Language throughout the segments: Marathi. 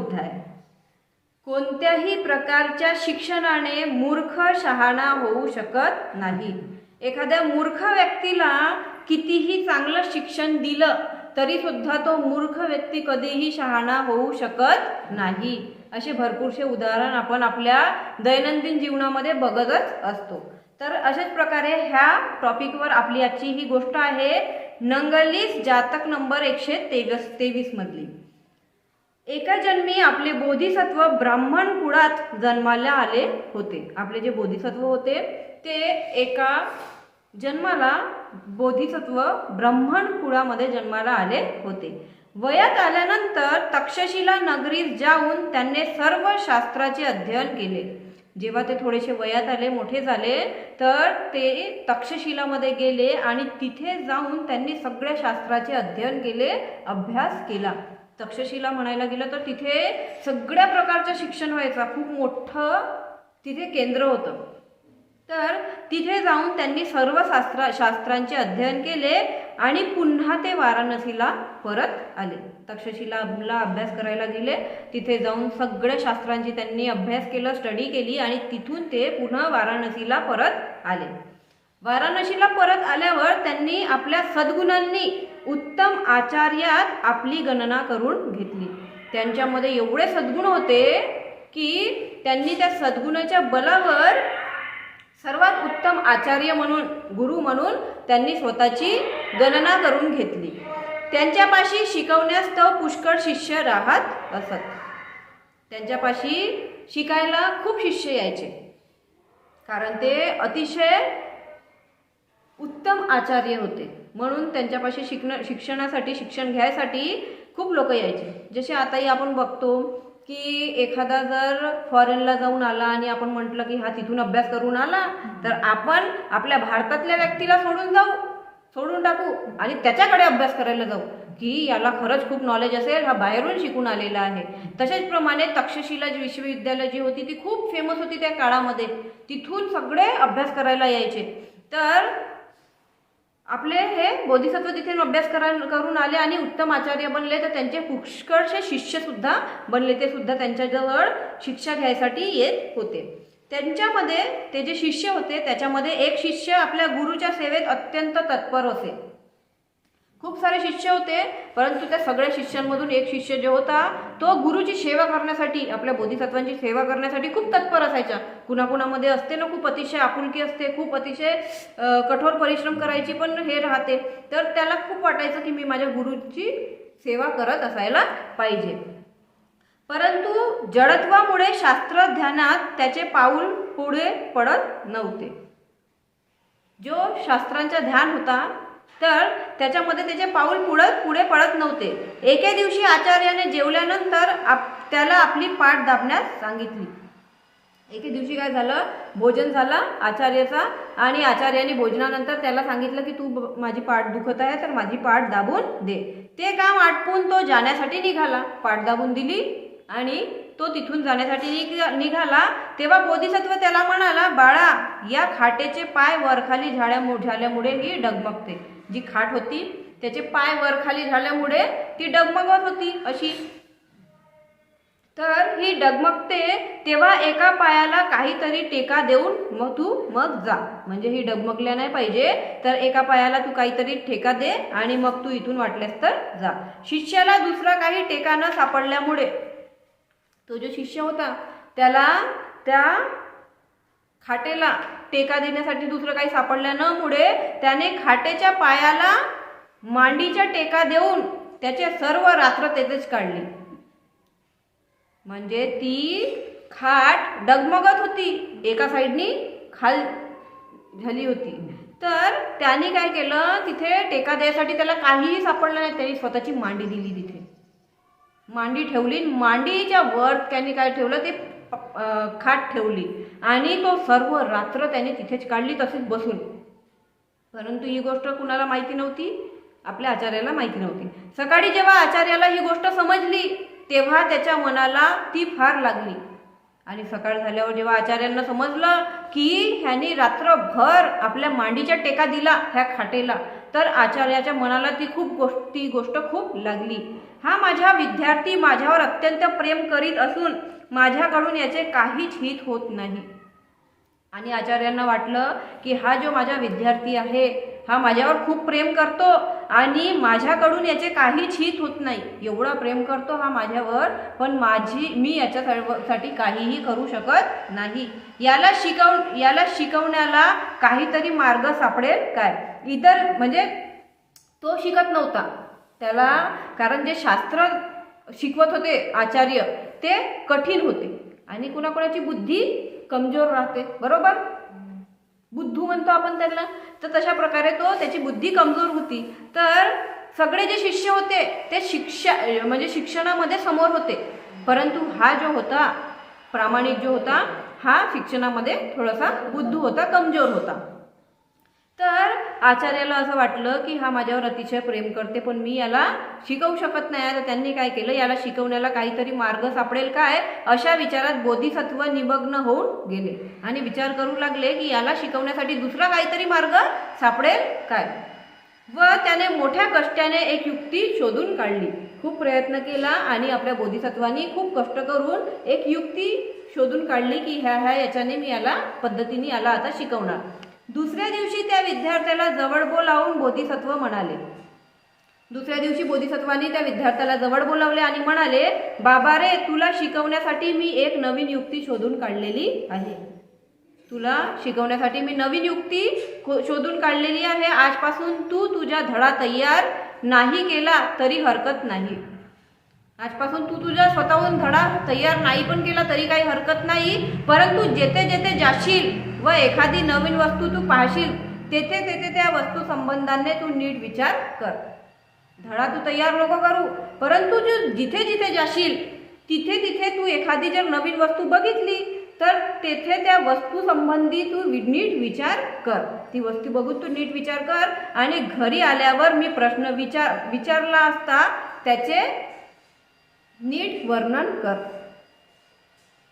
सर्वांना आहे. कोणत्याही प्रकारच्या शिक्षणाने मूर्ख शहाणा होऊ शकत नाही. एखाद्या मूर्ख व्यक्तीला कितीही चांगलं शिक्षण दिलं तरी सुद्धा तो मूर्ख व्यक्ती कधीही शहाणा होऊ शकत नाही. असे भरपूरसे उदाहरण आपण आपल्या दैनंदिन जीवनामध्ये बघतच असतो. तर अशाच प्रकारे ह्या टॉपिकवर आपली आजची ही गोष्ट आहे नंगलीस जातक नंबर एकशे तेवीस तेवीस मधली. एका जन्मी आपले बोधिसत्व ब्राह्मण कुळात जन्माला आले होते. आपले जे बोधिसत्व होते ते एका जन्माला बोधिसत्व ब्राह्मण कुळामध्ये जन्माला आले होते. वयात आल्यानंतर तक्षशिला नगरीत जाऊन त्यांनी सर्व शास्त्राचे अध्ययन केले. जेव्हा ते थोडेसे वयात आले मोठे झाले तर ते तक्षशिलामध्ये गेले आणि तिथे जाऊन त्यांनी सगळ्या शास्त्राचे अध्ययन केले अभ्यास केला. तक्षशिला म्हणायला गेलं तर तिथे सगळ्या प्रकारचं शिक्षण व्हायचं. खूप मोठं तिथे केंद्र होतं. तर तिथे जाऊन त्यांनी सर्व शास्त्रा शास्त्रांचे अध्ययन केले आणि पुन्हा ते वाराणसीला परत आले. तक्षशिलाला अभ्यास करायला गेले. तिथे जाऊन सगळ्या शास्त्रांची त्यांनी अभ्यास केलं स्टडी केली आणि तिथून ते पुन्हा वाराणसीला परत आले. वाराणसीला परत आल्यावर त्यांनी आपल्या सद्गुणांनी उत्तम आचार्यात आपली गणना करून घेतली. त्यांच्यामध्ये एवढे सद्गुण होते की त्यांनी त्या सद्गुणाच्या बलावर सर्वात उत्तम आचार्य म्हणून गुरु म्हणून त्यांनी स्वतःची गणना करून घेतली. त्यांच्यापाशी शिकवण्यास तो पुष्कळ शिष्य राहत असत. त्यांच्यापाशी शिकायला खूप शिष्य यायचे. कारण ते अतिशय उत्तम आचार्य होते. म्हणून त्यांच्यापाशी शिकणं शिक्षणासाठी शिक्षण घ्यायसाठी खूप लोक यायचे. जसे आताही आपण बघतो की एखादा जर फॉरेनला जाऊन आला आणि आपण म्हटलं की हा तिथून अभ्यास करून आला तर आपण आपल्या भारतातल्या व्यक्तीला सोडून जाऊ सोडून टाकू आणि त्याच्याकडे अभ्यास करायला जाऊ की याला खरंच खूप नॉलेज असेल हा बाहेरून शिकून आलेला आहे. तसेच प्रमाणे तक्षशिला जी विश्वविद्यालय जी होती ती खूप फेमस होती त्या काळामध्ये. तिथून सगळे अभ्यास करायला यायचे. तर आपले हे बोधिसत्व तिथे अभ्यास करा करून आले आणि उत्तम आचार्य बनले तर त्यांचे पुष्कळसे शिष्य सुद्धा बनले. ते सुद्धा त्यांच्याजवळ शिक्षा घ्यायसाठी येत होते. त्यांच्यामध्ये ते जे शिष्य होते त्याच्यामध्ये एक शिष्य आपल्या गुरुच्या सेवेत अत्यंत तत्पर असे खूप सारे शिष्य होते परंतु त्या सगळ्या शिष्यांमधून एक शिष्य जो होता तो गुरुची सेवा करण्यासाठी आपल्या बोधिसत्वांची सेवा करण्यासाठी खूप तत्पर असायचा. कुणाकुणामध्ये असते ना खूप अतिशय आपुलकी असते खूप अतिशय कठोर परिश्रम करायची पण हे राहते. तर त्याला खूप वाटायचं की मी माझ्या गुरुची सेवा करत असायला पाहिजे. परंतु जडत्वामुळे शास्त्रज्ञानात त्याचे पाऊल पुढे पडत नव्हते. जो शास्त्रांचा ध्यान होता तर त्याच्यामध्ये त्याचे पाऊल पुढत पुढे पडत नव्हते. एके दिवशी आचार्याने जेवल्यानंतर आप त्याला आपली पाठ दाबण्यास सांगितली. एके दिवशी काय झालं? भोजन झालं आचार्याचा आणि आचार्याने भोजनानंतर त्याला सांगितलं की तू माझी पाठ दुखत आहे तर माझी पाठ दाबून दे. ते काम आटपून तो जाण्यासाठी निघाला. पाठ दाबून दिली आणि तो तिथून जाण्यासाठी निघ- निघाला. तेव्हा बोधिसत्व त्याला म्हणाला बाळा या खाटेचे पाय वरखाली झाड्या झाल्यामुळे ही डगमगते. जी खाट होती त्याचे पाय वरखाली झाल्यामुळे ती डगमगत होती अशी. तर ही डगमगते तेव्हा एका पायाला काहीतरी टेका देऊन मग तू मग जा. म्हणजे ही डगमगल्या नाही पाहिजे तर एका पायाला तू काहीतरी ठेका दे आणि मग तू इथून वाटलेस तर जा. शिष्याला दुसरा काही टेका न सापडल्यामुळे तो जो शिष्य होता त्याला त्या खाटेला टेका देण्यासाठी दुसरं काही सापडल्या न मुळे त्याने खाटेच्या पायाला मांडीच्या टेका देऊन त्याचे सर्व रात्र तेथेच काढली. म्हणजे ती खाट डगमगत होती. एका साईडनी खाल झाली होती. तर त्याने काय केलं? तिथे टेका द्यायसाठी त्याला काहीही सापडलं नाही. त्यांनी स्वतःची मांडी दिली तिथे. मांडी ठेवली मांडीच्या वर त्यांनी काय ठेवलं? ते खाट ठेवली. आणि तो सर्व रात्र त्याने तिथेच काढली तशीच बसून. परंतु ही गोष्ट कुणाला माहिती नव्हती? आपल्या आचार्याला माहिती नव्हती. सकाळी जेव्हा आचार्याला ही गोष्ट समजली तेव्हा त्याच्या मनाला ती फार लागली. आणि सकाळ झाल्यावर जेव्हा आचार्यांना समजलं की ह्याने रात्रभर आपल्या मांडीच्या टेका दिला ह्या खाटेला तर आचार्याच्या मनाला ती खूप गोष्ट ती गोष्ट खूप लागली. हा माझा विद्यार्थी माझ्यावर अत्यंत प्रेम करीत असून माझ्याकडून याचे काहीच हित होत नाही. आणि आचार्यांना वाटलं की हा जो माझा विद्यार्थी आहे हा माझ्यावर खूप प्रेम करतो आणि माझ्याकडून याचे काहीच हित होत नाही. एवढा प्रेम करतो हा माझ्यावर पण माझी मी याच्या काहीही करू शकत नाही. याला शिकव याला शिकवण्याला काहीतरी मार्ग सापडेल काय? इतर म्हणजे तो शिकत नव्हता. त्याला कारण जे शास्त्र शिकवत होते आचार्य ते कठीण होते. आणि कुणाकुणाची बुद्धी कमजोर राहते. बरोबर? बुद्धू म्हणतो आपण त्याला तर तशा प्रकारे तो त्याची बुद्धी कमजोर होती. तर सगळे जे शिष्य होते ते शिक्षा म्हणजे शिक्षणामध्ये समोर होते. परंतु हा जो होता प्रामाणिक जो होता हा शिक्षणामध्ये थोडासा बुद्धू होता कमजोर होता. आचार्याला असं वाटलं की हा माझ्यावर अतिशय प्रेम करते पण मी याला शिकवू शकत नाही. तर त्यांनी काय केलं? याला शिकवण्याला काहीतरी मार्ग सापडेल काय? अशा विचारात बोधिसत्व निमग्न होऊन गेले. आणि विचार करू लागले की याला शिकवण्यासाठी दुसरा काहीतरी मार्ग सापडेल काय? व त्याने मोठ्या कष्टाने एक युक्ती शोधून काढली. खूप प्रयत्न केला आणि आपल्या बोधिसत्वानी खूप कष्ट करून एक युक्ती शोधून काढली की ह्या ह्या याच्याने मी याला पद्धतीने याला आता शिकवणार. दुसऱ्या दिवशी त्या विद्यार्थ्याला जवळ बोलावून बोधिसत्व म्हणाले. दुसऱ्या दिवशी बोधिसत्वाने त्या विद्यार्थ्याला जवळ बोलावले आणि म्हणाले बाबा रे तुला शिकवण्यासाठी मी एक नवीन युक्ती शोधून काढलेली आहे. तुला शिकवण्यासाठी मी नवीन युक्ती शोधून काढलेली आहे. आजपासून तू तुझा धडा तयार नाही केला तरी हरकत नाही. आजपासून तू तुझा स्वतःहून धडा तयार नाही पण केला तरी काही हरकत नाही. परंतु जेथे जेथे जाशील व एखादी नवीन वस्तू तू पाहशील तेथे तेथे त्या वस्तू संबंधाने तू नीट विचार कर. धडा तू तयार नको करू परंतु जो जिथे जिथे जाशील तिथे तिथे तू एखादी जर नवीन वस्तू बघितली तर तेथे त्या वस्तू संबंधी तू नीट विचार कर. ती वस्तू बघून तू नीट विचार कर आणि घरी आल्यावर मी प्रश्न विचार विचारला असता त्याचे नीट वर्णन कर.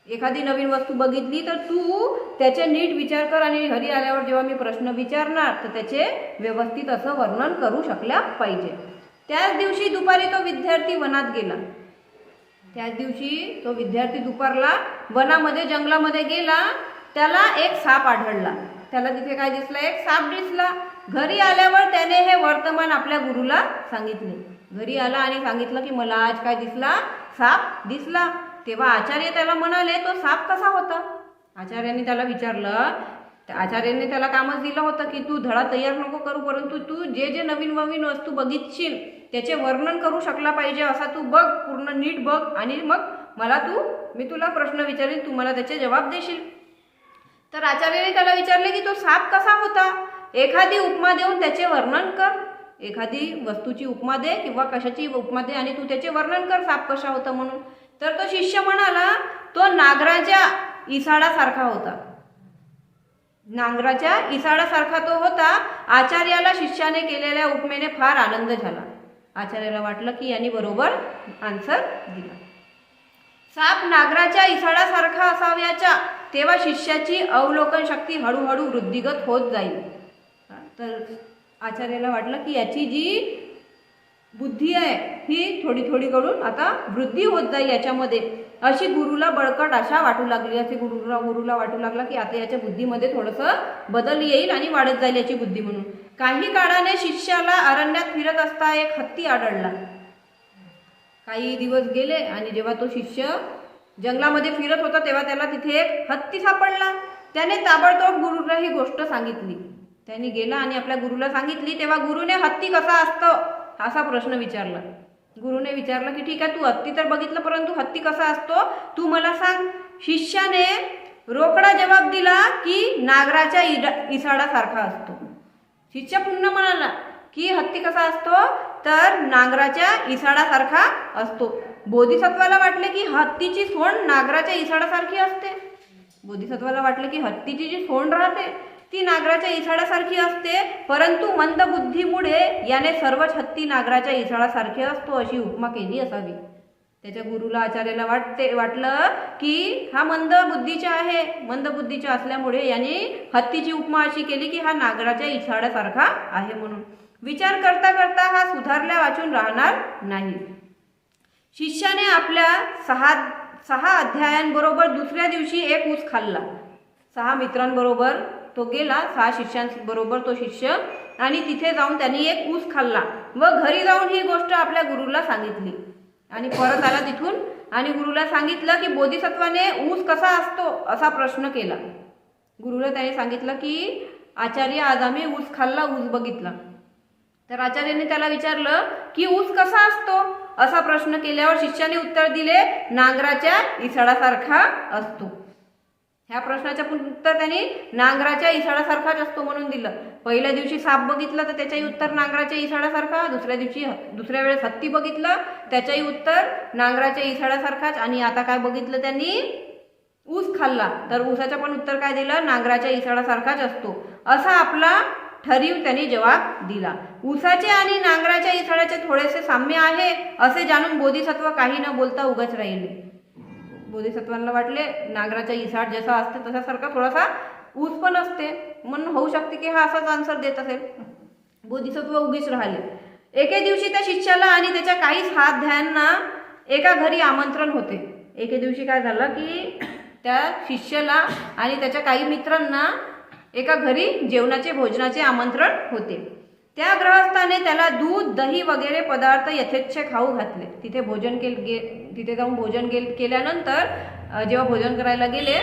एखादी नवीन वस्तू बघितली तर तू त्याचे नीट विचार कर आणि घरी आल्यावर जेव्हा मी प्रश्न विचारणार तर त्याचे व्यवस्थित असं वर्णन करू शकल्या पाहिजे. त्याच दिवशी दुपारी तो विद्यार्थी वनात गेला. त्याच दिवशी तो विद्यार्थी दुपारला वनामध्ये जंगलामध्ये गेला. त्याला एक साप आढळला. त्याला तिथे काय दिसला? एक साप दिसला. घरी आल्यावर त्याने हे वर्तमान आपल्या गुरुला सांगितले. घरी आला आणि सांगितलं की मला आज काय दिसला? साप दिसला. तेव्हा आचार्य त्याला म्हणाले तो साप कसा होता? आचार्याने त्याला विचारलं त्या आचार्याने त्याला कामच दिलं होतं की तू धडा तयार नको करू परंतु तू जे जे नवीन नवीन वस्तू बघितशील त्याचे वर्णन करू शकला पाहिजे असा तू बघ पूर्ण नीट बघ आणि मग मला तू मी तुला प्रश्न विचारेल तू मला त्याचे जबाब देशील. तर आचार्याने त्याला विचारले की तो साप कसा होता? एखादी उपमा देऊन त्याचे वर्णन कर. एखादी वस्तूची उपमा दे किंवा कशाची उपमा दे आणि तू त्याचे वर्णन कर साप कसा होता म्हणून. तर तो शिष्य म्हणाला तो नागराच्या इसाडासारखा होता. नांगराच्या इसाडासारखा तो होता आचार्याला शिष्याने केलेल्या उपमेने फार आनंद झाला. आचार्याला वाटलं की यांनी बरोबर आन्सर दिला. साप नागराच्या इसाडासारखा असाव्याच्या तेव्हा शिष्याची अवलोकन शक्ती हळूहळू वृद्धिगत होत जाईल. तर आचार्याला वाटलं की याची जी बुद्धी आहे ही थोडी थोडी करून आता वृद्धी होत जाईल याच्यामध्ये. अशी गुरुला बळकट आशा वाटू लागली असे गुरुला गुरुला वाटू लागला की आता याच्या बुद्धीमध्ये थोडंसं बदल येईल आणि वाढत जाईल याची बुद्धी म्हणून. काही काळाने शिष्याला अरण्यात फिरत असता एक हत्ती आढळला. काही दिवस गेले आणि जेव्हा तो शिष्य जंगलामध्ये फिरत होता तेव्हा त्याला तिथे एक हत्ती सापडला. त्याने ताबडतोब गुरुला ही गोष्ट सांगितली. त्याने गेला आणि आपल्या गुरुला सांगितली तेव्हा गुरुने हत्ती कसा असतो? असा प्रश्न विचारला. गुरुने विचारलं की ठीक आहे तू हत्ती तर बघितलं परंतु हत्ती कसा असतो? तू मला सांग. शिष्याने रोकडा जवाब दिला की नागराच्या इडा इसाडासारखा असतो. शिष्य पुन्हा म्हणाला की हत्ती कसा असतो? तर नांगराच्या इसाडासारखा असतो. बोधिसत्वाला वाटले की हत्तीची सोंड नागराच्या इसाडासारखी असते. बोधिसत्वाला वाटलं की हत्तीची जी सोंड राहते ती नागराच्या इसाडासारखी असते परंतु मंदबुद्धीमुळे याने सर्वच हत्ती नागराच्या इसाडासारखी असतो अशी उपमा केली असावी. त्याच्या गुरुला आचार्याला वाटते वाटलं की हा मंद बुद्धीचा आहे. मंद बुद्धीचा असल्यामुळे यांनी हत्तीची उपमा अशी केली की हा नागराच्या इसाड्यासारखा आहे म्हणून. विचार करता करता हा सुधारल्या वाचून राहणार नाही. शिष्याने आपल्या सहा सहा अध्यायांबरोबर दुसऱ्या दिवशी एक ऊस खाल्ला. सहा मित्रांबरोबर तो गेला सहा शिष्यांबरोबर तो शिष्य आणि तिथे जाऊन त्यांनी एक ऊस खाल्ला व घरी जाऊन ही गोष्ट आपल्या गुरुला सांगितली. आणि परत आला तिथून आणि गुरुला सांगितलं की बोधिसत्वाने ऊस कसा असतो असा प्रश्न केला. गुरुला त्याने सांगितलं की आचार्य आज आम्ही ऊस खाल्ला ऊस बघितला. तर आचार्याने त्याला विचारलं की ऊस कसा असतो? असा प्रश्न केल्यावर शिष्याने उत्तर दिले नांगराच्या इसळासारखा असतो. ह्या प्रश्नाच्या पण उत्तर त्यांनी नांगराच्या इसाडासारखाच असतो म्हणून दिलं. पहिल्या दिवशी साप बघितलं तर त्याच्याही उत्तर नांगराच्या इसाडासारखा दुसऱ्या दिवशी दुसऱ्या वेळेस हत्ती बघितलं त्याच्याही उत्तर नांगराच्या इसाडासारखाच आणि आता काय बघितलं त्यांनी? ऊस खाल्ला. तर ऊसाचं पण उत्तर काय दिलं? नांगराच्या इसाडासारखाच असतो. असा आपला ठरीव त्यांनी जवाब दिला. ऊसाचे आणि नांगराच्या इसाड्याचे थोडेसे साम्य आहे असे जाणून बोधिसत्व काही न बोलता उगाच राहिले. बोधिसत्वांना वाटले नागराच्या इसाट जसा असते तशासारखा थोडासा ऊस पण असते. म्हणून होऊ शकते की हा असाच आन्सर देत असेल. बोधिसत्व उगीच राहिले. एके दिवशी त्या शिष्याला आणि त्याच्या काहीच हात ध्यानना एका घरी आमंत्रण होते. एके दिवशी काय झालं की त्या शिष्याला आणि त्याच्या काही मित्रांना एका घरी जेवणाचे भोजनाचे आमंत्रण होते. त्या ग्रहस्थाने त्याला दूध दही वगैरे पदार्थ यथेच्छ खाऊ घातले. तिथे भोजन केले तिथे जाऊन भोजन गेल केल्यानंतर जेव्हा भोजन करायला गेले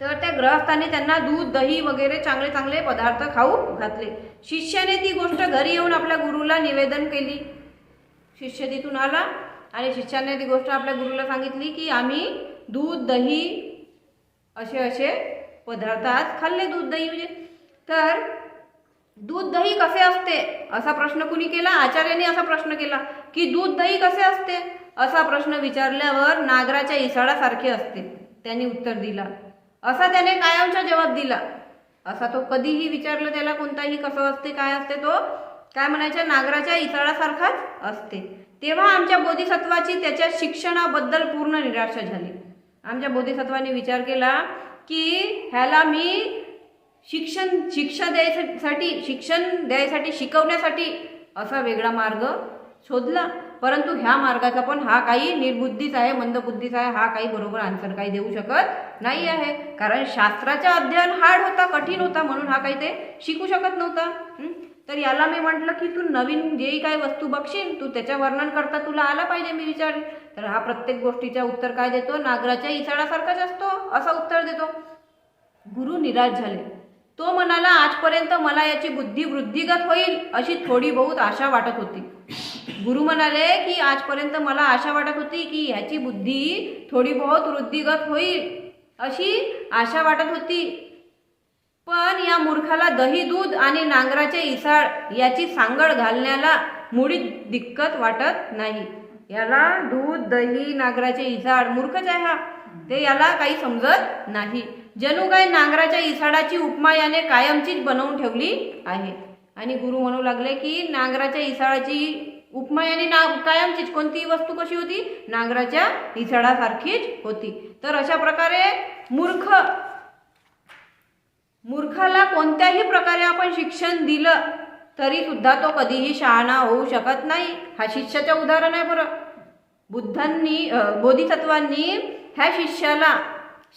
तर त्या ग्रहस्थाने त्यांना दूध दही वगैरे चांगले चांगले पदार्थ खाऊ घातले. शिष्याने ती गोष्ट घरी येऊन आपल्या गुरुला निवेदन केली. शिष्य तिथून आला आणि शिष्याने ती गोष्ट आपल्या गुरुला सांगितली की आम्ही दूध दही असे असे पदार्थ आज खाल्ले दूध दही म्हणजे. तर दूध दही कसे असते? असा प्रश्न कुणी केला? आचार्याने असा प्रश्न केला की दूध दही कसे असते? असा प्रश्न विचारल्यावर नागराच्या इसाळासारखे असते त्यांनी उत्तर दिला. असा त्याने कायमचा जवाब दिला. असा तो कधीही विचारलं त्याला कोणताही कसं असते काय असते तो काय म्हणायच्या नागराच्या इसाळासारखाच असते. तेव्हा आमच्या बोधिसत्वाची त्याच्या शिक्षणाबद्दल पूर्ण निराशा झाली. आमच्या बोधिसत्वाने विचार केला की ह्याला मी शिक्षण शिक्षा द्यायसाठी शिक्षण द्यायसाठी शिकवण्यासाठी असा वेगळा मार्ग शोधला. परंतु ह्या मार्गाचा पण हा काही निर्बुद्धीच आहे मंदबुद्धीच आहे हा काही बरोबर आन्सर काही देऊ शकत नाही आहे. कारण शास्त्राचा अध्ययन हार्ड होता कठीण होता म्हणून हा काही ते शिकू शकत नव्हता. तर याला मी म्हटलं की तू नवीन जेही काही वस्तू बघशील तू त्याच्या वर्णन करता तुला आला पाहिजे मी विचार. तर हा प्रत्येक गोष्टीचा उत्तर काय देतो? नागराच्या इसाडासारखाच असतो असा उत्तर देतो. गुरु निराश झाले. तो म्हणाला आजपर्यंत मला याची बुद्धी वृद्धिगत होईल अशी थोडी बहुत आशा वाटत होती. गुरु म्हणाले की आजपर्यंत मला आशा वाटत होती की ह्याची बुद्धी थोडी बहुत वृद्धिगत होईल अशी आशा वाटत होती. पण या मूर्खाला दही दूध आणि नांगराचे इसाळ याची सांगड घालण्याला मुळीच दिक्कत वाटत नाही. याला दूध दही नांगराचे इसाळ मूर्खच आहे हा. ते याला काही समजत नाही. जणू काय नांगराच्या इसाडाची उपमा याने कायमचीच बनवून ठेवली आहे. आणि गुरु म्हणू लागले की नांगराच्या इसाळाची उपमा याने ना कायमचीच कोणतीही वस्तू कशी होती? नांगराच्या इसाडासारखीच होती. तर अशा प्रकारे मूर्ख मूर्खाला कोणत्याही प्रकारे आपण शिक्षण दिलं तरी सुद्धा तो कधीही शहाणा होऊ शकत नाही. हा शिष्याचं उदाहरण आहे बरं. बुद्धांनी बोधिसत्वांनी ह्या शिष्याला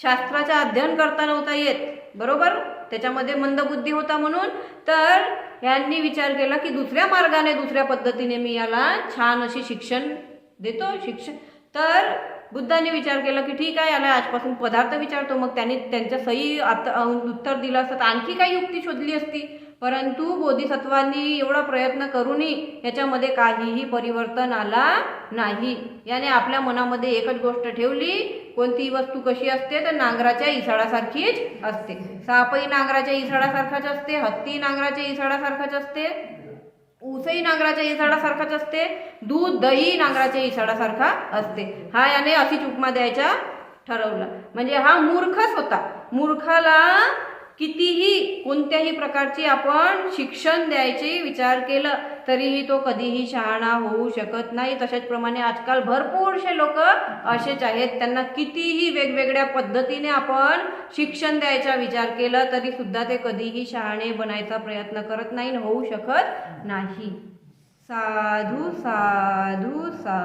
शास्त्राचं अध्ययन करता नव्हता येत बरोबर? त्याच्यामध्ये मंदबुद्धी होता म्हणून. तर यांनी विचार केला की दुसऱ्या मार्गाने दुसऱ्या पद्धतीने मी याला छान अशी शिक्षण देतो शिक्षण. तर बुद्धांनी विचार केला की ठीक आहे याला आजपासून पदार्थ विचारतो. मग त्यांनी त्यांच्या सही आता उत्तर दिलं असतं. आणखी काही युक्ती शोधली असती. परंतु बोधिसत्वांनी एवढा प्रयत्न करूनही याच्यामध्ये काहीही परिवर्तन आला नाही. याने आपल्या मनामध्ये एकच गोष्ट ठेवली कोणतीही वस्तू कशी असते तर नांगराच्या इसाडासारखीच असते. सापही नांगराच्या इसाडासारखाच असते हत्ती नांगराच्या इसाडासारखाच असते ऊसही नांगराच्या इसाडासारखाच असते दूध दही नांगराच्या इसाडासारखा असते. हा याने अशीच उपमा द्यायचा ठरवला. म्हणजे हा मूर्खच होता. मूर्खाला कितीही कोणत्याही प्रकारची आपण शिक्षण द्यायचे विचार केलं तरीही तो कधीही शहाणा होऊ शकत नाही. तशाच प्रमाणे आजकाल भरपूरसे लोक असेच आहेत. त्यांना कितीही वेगवेगळ्या पद्धतीने आपण शिक्षण द्यायचा विचार केला तरी सुद्धा ते कधीही शहाणे बनायचा प्रयत्न करत नाही होऊ शकत नाही. साधू साधू सा